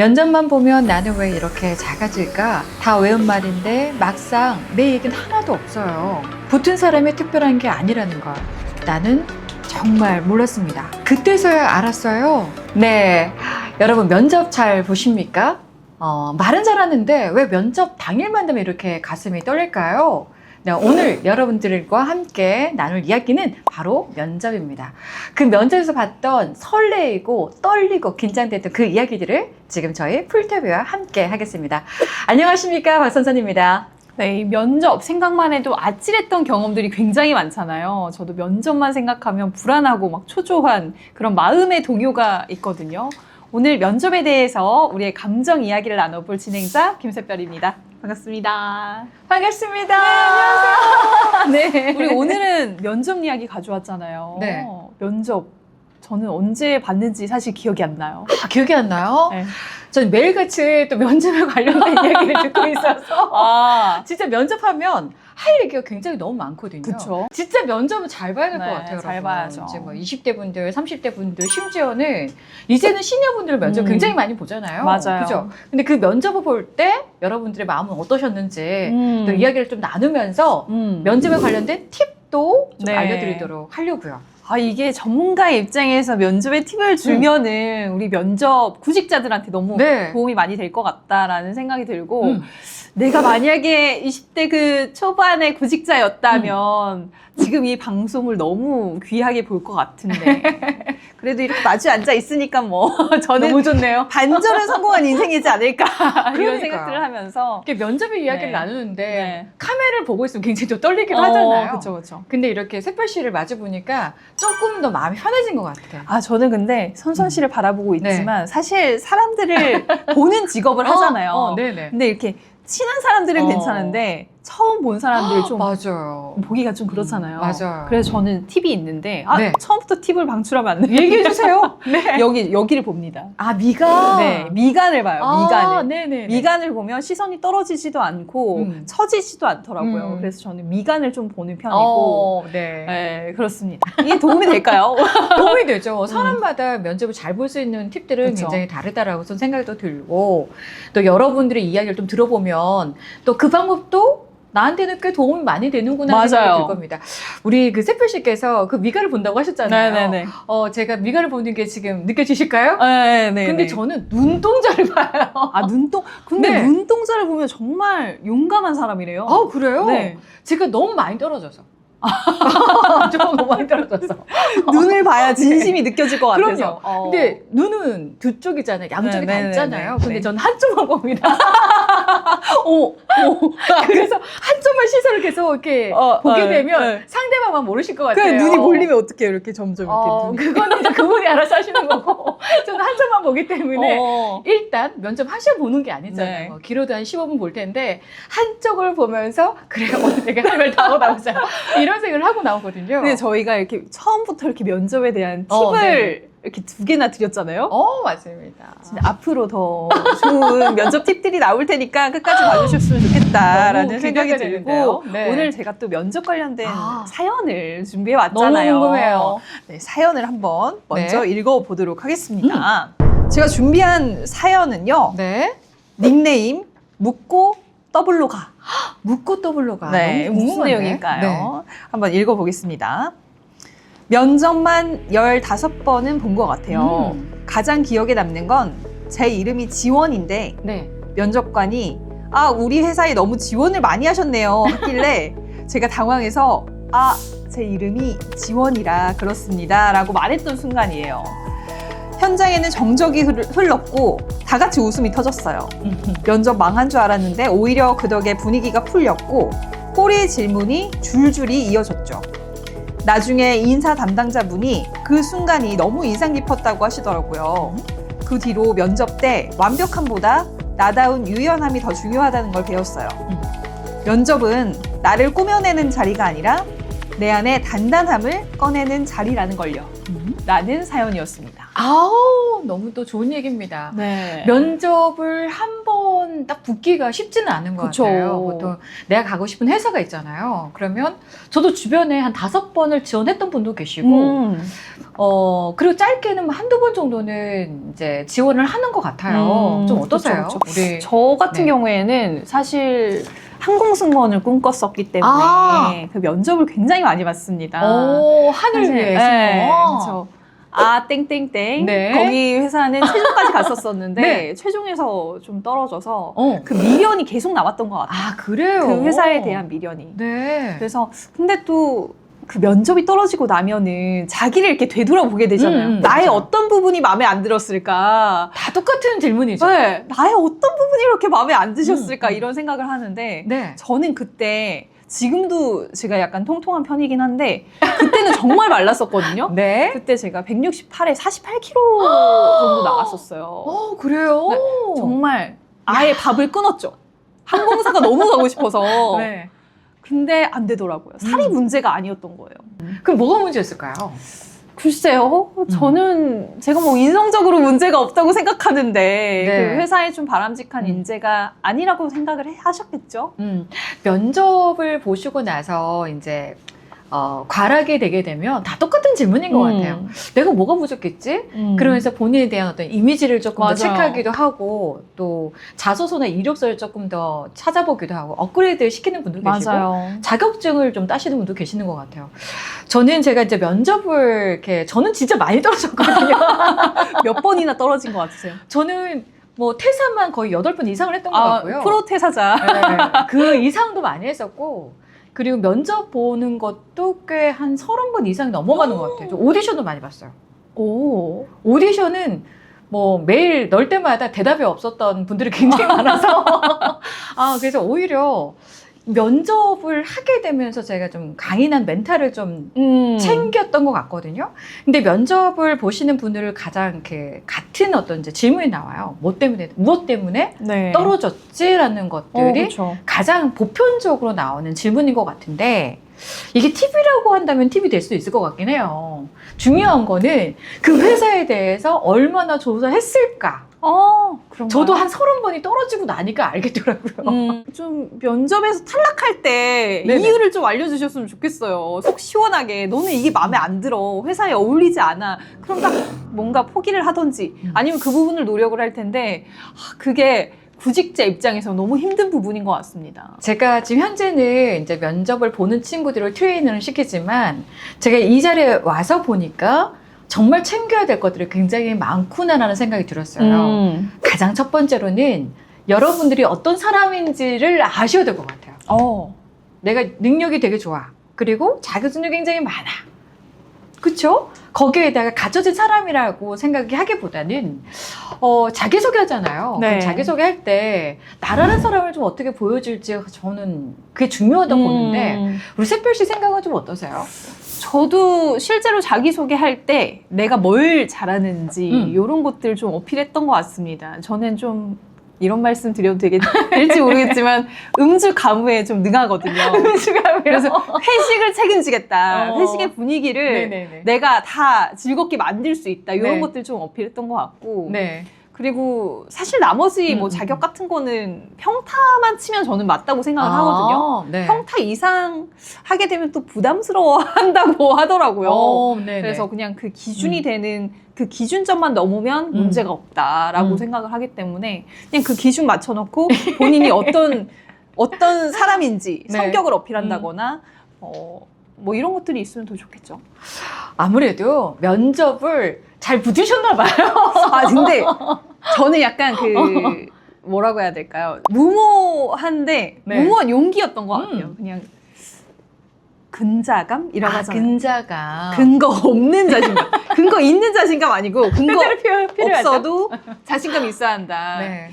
면접만 보면 나는 왜 이렇게 작아질까? 다 외운 말인데 막상 내 얘기는 하나도 없어요. 붙은 사람이 특별한 게 아니라는 걸 나는 정말 몰랐습니다. 그때서야 알았어요. 네. 여러분 면접 잘 보십니까? 어, 말은 잘하는데 왜 면접 당일만 되면 이렇게 가슴이 떨릴까요? 네, 오늘 여러분들과 함께 나눌 이야기는 바로 면접입니다. 그 면접에서 봤던 설레이고 떨리고 긴장됐던 그 이야기들을 지금 저희 풀테비와 함께 하겠습니다. 안녕하십니까 박선선입니다. 네, 이 면접 생각만 해도 아찔했던 경험들이 굉장히 많잖아요. 저도 면접만 생각하면 불안하고 막 초조한 그런 마음의 동요가 있거든요. 오늘 면접에 대해서 우리의 감정 이야기를 나눠볼 진행자 김새별입니다. 반갑습니다. 반갑습니다. 네, 안녕하세요. 네. 우리 오늘은 면접 이야기 가져왔잖아요. 네. 면접 저는 언제 봤는지 사실 기억이 안 나요. 아, 기억이 안 나요? 네. 전 매일같이 또 면접에 관련된 이야기를 듣고 있어서 아, 진짜 면접하면 할 얘기가 굉장히 너무 많거든요. 그쵸. 진짜 면접은 잘 봐야 될 것 네, 같아요. 잘 여러분. 봐야죠. 이제 뭐 20대 분들, 30대 분들, 심지어는 이제는 시니어 분들 면접 음. 굉장히 많이 보잖아요. 맞아요. 그죠? 근데 그 면접을 볼 때 여러분들의 마음은 어떠셨는지 음. 또 이야기를 좀 나누면서 음. 면접에 관련된 팁도 좀 네. 알려드리도록 하려고요. 아, 이게 전문가의 입장에서 면접에 팁을 주면은 우리 면접 구직자들한테 너무 네. 도움이 많이 될 것 같다라는 생각이 들고 음. 내가 만약에 20대 그 초반의 구직자였다면 지금 이 방송을 너무 귀하게 볼 것 같은데 그래도 이렇게 마주 앉아 있으니까 뭐 저는 너무 좋네요. 반절은 성공한 인생이지 않을까 이런 그러니까요. 생각들을 하면서 이렇게 면접의 이야기를 네. 나누는데 네. 카메라를 보고 있으면 굉장히 또 떨리기도 하잖아요. 그렇죠, 그렇죠. 근데 이렇게 새별 씨를 마주 보니까 조금 더 마음이 편해진 것 같아요. 아, 저는 근데 선선 씨를 바라보고 네. 있지만 사실 사람들을 보는 직업을 하잖아요. 어, 네네. 근데 이렇게 친한 사람들은 어. 괜찮은데 처음 본 사람들 좀 맞아요. 보기가 좀 그렇잖아요. 맞아요. 그래서 저는 팁이 있는데 아, 네. 처음부터 팁을 방출하면 안 돼요. 얘기해 주세요. 네. 여기 여기를 봅니다. 아 미가. 네, 미간을 봐요. 아, 미간을. 네네. 미간을 보면 시선이 떨어지지도 않고 음. 처지지도 않더라고요. 음. 그래서 저는 미간을 좀 보는 편이고. 어, 네. 네, 그렇습니다. 이게 도움이 될까요? 도움이 되죠. 사람마다 면접을 잘 볼 수 있는 팁들은 음. 그쵸. 굉장히 다르다라고 좀 생각도 들고 또 여러분들의 이야기를 좀 들어보면 또 그 방법도 나한테는 꽤 도움이 많이 되는구나 맞아요. 생각이 들 겁니다. 우리 그 세표 씨께서 그 미간을 본다고 하셨잖아요. 네네네. 어, 제가 미간을 보는 게 지금 느껴지실까요? 네, 네. 근데 저는 눈동자를 봐요. 아 눈동 근데 네. 눈동자를 보면 정말 용감한 사람이래요. 아, 그래요? 네. 제가 너무 많이 떨어져서. 좀 너무 많이 떨어져서. 눈을 봐야 진심이 느껴질 것 같아서. 그럼요. 어. 근데 눈은 두 쪽이잖아요. 양쪽이 네, 다 네, 있잖아요. 네, 네. 근데 저는 한쪽만 봅니다. 오, 오. 그래서 한쪽만 시선을 계속 이렇게 어, 보게 어, 되면 네. 상대방만 모르실 것그 같아요. 눈이 몰리면 어떻게 이렇게 점점 이렇게 어, 눈이. 그거는 이제 그분이 알아서 하시는 거고 저는 한 쪽만 보기 때문에 어. 일단 면접 한 시간 보는 게 아니잖아요. 네. 뭐 길어도 한 15분 볼 텐데 한쪽을 보면서 그래 오늘 내가 할 말 다 하고 나오자 이런 생각을 하고 나오거든요. 근데 저희가 이렇게 처음부터 이렇게 면접에 대한 팁을 어, 네. 이렇게 두 개나 드렸잖아요. 어 맞습니다. 진짜 앞으로 더 좋은 면접 팁들이 나올 테니까 끝까지 봐주셨으면 좋겠다라는 생각이 들고. 네. 오늘 제가 또 면접 관련된 아. 사연을 준비해 왔잖아요. 너무 궁금해요. 네, 사연을 한번 먼저 네. 읽어보도록 하겠습니다. 제가 준비한 사연은요. 네. 닉네임 묻고 더블로 가. 묻고 더블로 가. 네, 너무 무슨 궁금한데? 내용일까요? 한번 읽어보겠습니다. 면접만 15번은 본 것 같아요. 음. 가장 기억에 남는 건 제 이름이 지원인데 네. 면접관이 아, 우리 회사에 너무 지원을 많이 하셨네요. 하길래 제가 당황해서 아, 제 이름이 지원이라 그렇습니다. 라고 말했던 순간이에요. 현장에는 정적이 흘렀고 다 같이 웃음이 터졌어요. 면접 망한 줄 알았는데 오히려 그 덕에 분위기가 풀렸고 꼬리 질문이 줄줄이 이어졌죠. 나중에 인사 담당자분이 그 순간이 너무 인상 깊었다고 하시더라고요. 그 뒤로 면접 때 완벽함보다 나다운 유연함이 더 중요하다는 걸 배웠어요. 음. 면접은 나를 꾸며내는 자리가 아니라 내 안의 단단함을 꺼내는 자리라는 걸요. 음. 라는 사연이었습니다. 아우 너무 또 좋은 얘기입니다. 네. 면접을 한 번 딱 붙기가 쉽지는 않은 것 그쵸. 같아요. 보통 내가 가고 싶은 회사가 있잖아요. 그러면 저도 주변에 한 다섯 번을 지원했던 분도 계시고, 음. 어, 그리고 짧게는 뭐 한두 번 정도는 이제 지원을 하는 것 같아요. 음, 좀 어떠세요? 그쵸, 우리 저 같은 네. 경우에는 사실 항공승무원을 꿈꿨었기 때문에 아. 그 면접을 굉장히 많이 봤습니다. 오, 하늘 사실, 위에서. 네, 그렇죠. 아 땡땡땡 네. 거기 회사는 최종까지 갔었었는데 네. 최종에서 좀 떨어져서 어. 그 미련이 계속 남았던 것 같아요. 아, 그래요? 그 회사에 대한 미련이. 네. 그래서 근데 또 그 면접이 떨어지고 나면은 자기를 이렇게 되돌아보게 되잖아요. 음, 음, 나의 맞아. 어떤 부분이 마음에 안 들었을까? 다 똑같은 질문이죠. 네, 나의 어떤 부분이 이렇게 마음에 안 드셨을까 음, 음. 이런 생각을 하는데 네. 저는 그때 지금도 제가 약간 통통한 편이긴 한데 그때는 정말 말랐었거든요. 네. 그때 제가 168에 48kg 정도 나갔었어요. 어, 그래요? 네, 정말 아예 밥을 끊었죠. 항공사가 너무 가고 싶어서. 네. 근데 안 되더라고요. 살이 음. 문제가 아니었던 거예요. 그럼 뭐가 문제였을까요? 글쎄요. 음. 저는 제가 뭐 인성적으로 문제가 없다고 생각하는데 네. 그 회사에 좀 바람직한 음. 인재가 아니라고 생각을 해- 하셨겠죠. 음, 면접을 보시고 나서 이제 어, 과락이 되게 되면 다 똑같은 질문인 것 같아요. 내가 뭐가 부족했지? 음. 그러면서 본인에 대한 어떤 이미지를 조금 맞아요. 더 체크하기도 하고 또 자소서나 이력서를 조금 더 찾아보기도 하고 업그레이드 시키는 분도 계시고 맞아요. 자격증을 좀 따시는 분도 계시는 것 같아요. 저는 제가 이제 면접을 이렇게 저는 진짜 많이 떨어졌거든요. 몇 번이나 떨어진 것 같으세요? 저는 뭐 퇴사만 거의 여덟 번 이상을 했던 것 아, 같고요. 프로 퇴사자. 네, 그 이상도 많이 했었고 그리고 면접 보는 것도 꽤 한 서른 번 이상이 넘어가는 것 같아요. 저 오디션도 많이 봤어요. 오. 오디션은 뭐 매일 넣을 때마다 대답이 없었던 분들이 굉장히 많아서 아 그래서 오히려 면접을 하게 되면서 제가 좀 강인한 멘탈을 좀 음. 챙겼던 것 같거든요. 근데 면접을 보시는 분들을 가장 이렇게 같은 어떤 이제 질문이 나와요. 뭐 때문에 무엇 때문에 네. 떨어졌지라는 어, 것들이 그렇죠. 가장 보편적으로 나오는 질문인 것 같은데 이게 팁이라고 한다면 팁이 될 수도 있을 것 같긴 해요. 중요한 거는 그 회사에 대해서 얼마나 조사했을까. 어, 그런 저도 한 서른 번이 떨어지고 나니까 알겠더라고요. 음, 좀 면접에서 탈락할 때 네네. 이유를 좀 알려주셨으면 좋겠어요. 속 시원하게 너는 이게 마음에 안 들어 회사에 어울리지 않아. 그럼 딱 뭔가 포기를 하던지 음. 아니면 그 부분을 노력을 할 텐데 아, 그게 구직자 입장에서 너무 힘든 부분인 것 같습니다. 제가 지금 현재는 이제 면접을 보는 친구들을 트레이닝을 시키지만 제가 이 자리에 와서 보니까 정말 챙겨야 될 것들이 굉장히 많구나라는 생각이 들었어요. 음. 가장 첫 번째로는 여러분들이 어떤 사람인지를 아셔야 될 것 같아요. 어. 내가 능력이 되게 좋아. 그리고 자격증도 굉장히 많아. 그쵸? 거기에다가 갖춰진 사람이라고 생각이 하기보다는, 어, 자기소개 하잖아요. 네. 그럼 자기소개 할 때, 나라는 사람을 좀 어떻게 보여줄지 저는 그게 중요하다고 보는데, 음. 우리 샛별 씨 생각은 좀 어떠세요? 저도 실제로 자기소개할 때 내가 뭘 잘하는지 음. 이런 것들 좀 어필했던 것 같습니다. 저는 좀 이런 말씀 드려도 되게 될지 모르겠지만 음주 가무에 좀 능하거든요. 그래서 회식을 책임지겠다. 어. 회식의 분위기를 네네네. 내가 다 즐겁게 만들 수 있다. 이런 네. 것들 좀 어필했던 것 같고. 네. 그리고 사실 나머지 뭐 음, 자격 음. 같은 거는 평타만 치면 저는 맞다고 생각을 하거든요. 아, 네. 평타 이상 하게 되면 또 부담스러워 한다고 하더라고요. 어. 그래서 그냥 그 기준이 음. 되는 그 기준점만 넘으면 음. 문제가 없다라고 음. 생각을 하기 때문에 그냥 그 기준 맞춰놓고 본인이 어떤 어떤 사람인지 네. 성격을 어필한다거나 어, 뭐 이런 것들이 있으면 더 좋겠죠. 아무래도 면접을 잘 붙으셨나 봐요. 아 근데 저는 약간 그 뭐라고 해야 될까요? 무모한데 네. 무모한 용기였던 것 같아요. 음. 그냥 근자감이라고 아, 하잖아요. 근자가. 근거 없는 자신감. 근거 있는 자신감 아니고 근거. 없어도 자신감이 있어야 한다. 네.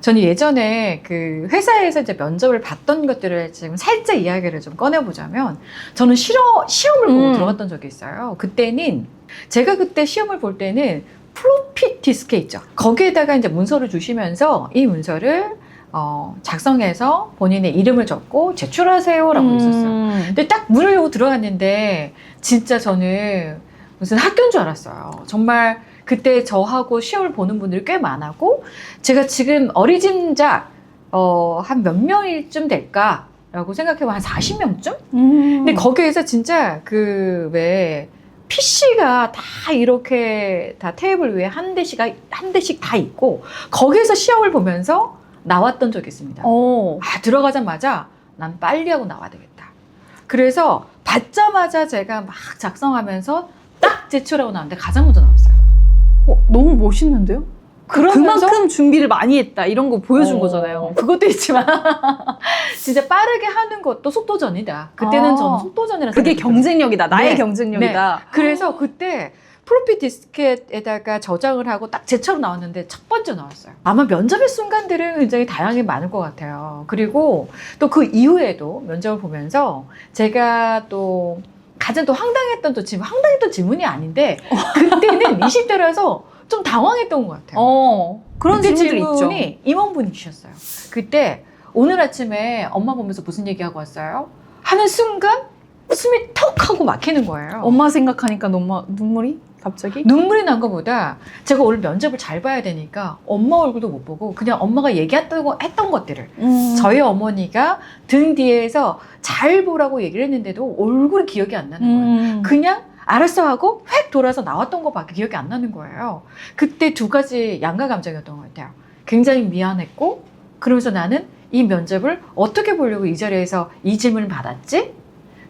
저는 예전에 그 회사에서 이제 면접을 봤던 것들을 지금 살짝 이야기를 좀 꺼내보자면 저는 실어, 시험을 보고 음. 들어갔던 적이 있어요. 그때는 제가 그때 시험을 볼 때는 플로피 디스크 있죠. 거기에다가 이제 문서를 주시면서 이 문서를 어, 작성해서 본인의 이름을 적고 제출하세요라고 음. 있었어요. 근데 딱 문을 열고 들어갔는데 진짜 저는 무슨 학교인 줄 알았어요. 정말 그때 저하고 시험을 보는 분들이 꽤 많았고 제가 지금 어리짐작 어, 한 몇 명일쯤 될까 라고 생각해보면 한 40명쯤? 음. 근데 거기에서 진짜 그 왜 PC가 다 이렇게 다 테이블 위에 한 대씩 한 대씩 다 있고 거기에서 시험을 보면서 나왔던 적이 있습니다. 어. 아 들어가자마자 난 빨리 하고 나와야 되겠다. 그래서 받자마자 제가 막 작성하면서 딱 제출하고 나왔는데 가장 먼저 나왔어요. 어, 너무 멋있는데요? 그러면서 그만큼 준비를 많이 했다 이런 거 보여준 어, 거잖아요. 그것도 있지만 진짜 빠르게 하는 것도 속도전이다. 그때는 아. 저는 속도전이라 그게 경쟁력이다. 나의 네. 경쟁력이다. 그래서 그때 프로피 디스켓에다가 저장을 하고 딱 제처럼 나왔는데 첫 번째 나왔어요. 아마 면접의 순간들은 굉장히 다양하게 많을 것 같아요. 그리고 또 그 이후에도 면접을 보면서 제가 또 가장 또 황당했던 또 질문, 황당했던 질문이 아닌데 그때는 20대라서 좀 당황했던 것 같아요. 어. 그런 그때 질문들이 있죠. 임원분이 주셨어요. 그때 오늘 아침에 엄마 보면서 무슨 얘기하고 왔어요? 하는 순간 숨이 턱 하고 막히는 거예요. 엄마 생각하니까 너무 눈물이 갑자기? 눈물이 난 것보다 제가 오늘 면접을 잘 봐야 되니까 엄마 얼굴도 못 보고 그냥 엄마가 얘기했던 거- 했던 것들을 음. 저희 어머니가 등 뒤에서 잘 보라고 얘기를 했는데도 얼굴이 기억이 안 나는 거예요. 음. 그냥 알았어 하고 획 돌아서 나왔던 것밖에 기억이 안 나는 거예요. 그때 두 가지 양가 감정이었던 것 같아요. 굉장히 미안했고 그러면서 나는 이 면접을 어떻게 보려고 이 자리에서 이 질문을 받았지?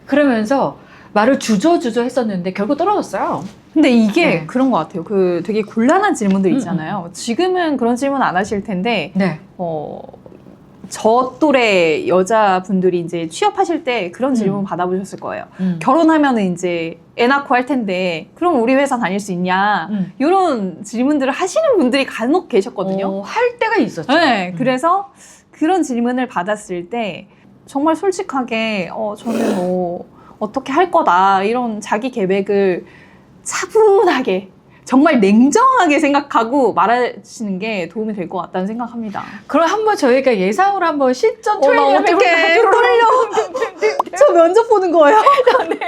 그러면서 말을 주저주저 했었는데 결국 떨어졌어요. 근데 이게 네. 그런 것 같아요. 그 되게 곤란한 질문들 음, 있잖아요. 지금은 그런 질문 안 하실 텐데, 네. 어, 저 또래 여자분들이 이제 취업하실 때 그런 질문 음. 받아보셨을 거예요. 음. 결혼하면은 이제 애 낳고 할 텐데, 그럼 우리 회사 다닐 수 있냐? 음. 이런 질문들을 하시는 분들이 간혹 계셨거든요. 어, 할 때가 있었죠. 네, 음. 그래서 그런 질문을 받았을 때 정말 솔직하게 어 저는 뭐 어떻게 할 거다 이런 자기 계획을 차분하게 정말 냉정하게 생각하고 말하시는 게 도움이 될 것 같다는 생각합니다. 그럼 한번 저희가 예상으로 한번 실전 어, 나 트레이닝 어떡해. 떨려. 저 면접 보는 거예요? 한번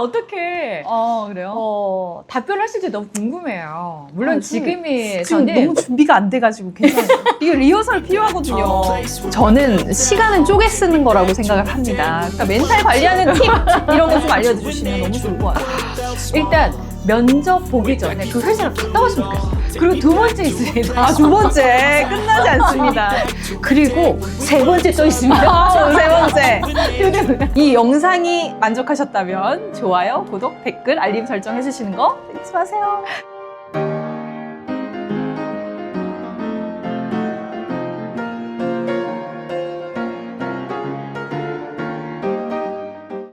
어떻게 어 그래요? 어, 답변을 하실지 너무 궁금해요. 물론 아, 지금- 지금이 지금 저는 너무 준비가 안 돼가지고 괜찮아요. 이거 리허설 필요하거든요. 저는 시간을 쪼개 쓰는 거라고 생각을 합니다. 그러니까 멘탈 관리하는 팁 이런 거 좀 알려주시면 너무 좋을 것 같아요. 일단 면접 보기 전에 그 회사를 갔다 왔으면 좋겠어요. 그리고 두 번째 있습니다. 아, 두 번째 끝나지 않습니다. 그리고 세 번째 또 있습니다. 아, 세 번째. 이 영상이 만족하셨다면 좋아요, 구독, 댓글, 알림 설정 해주시는 거 잊지 마세요.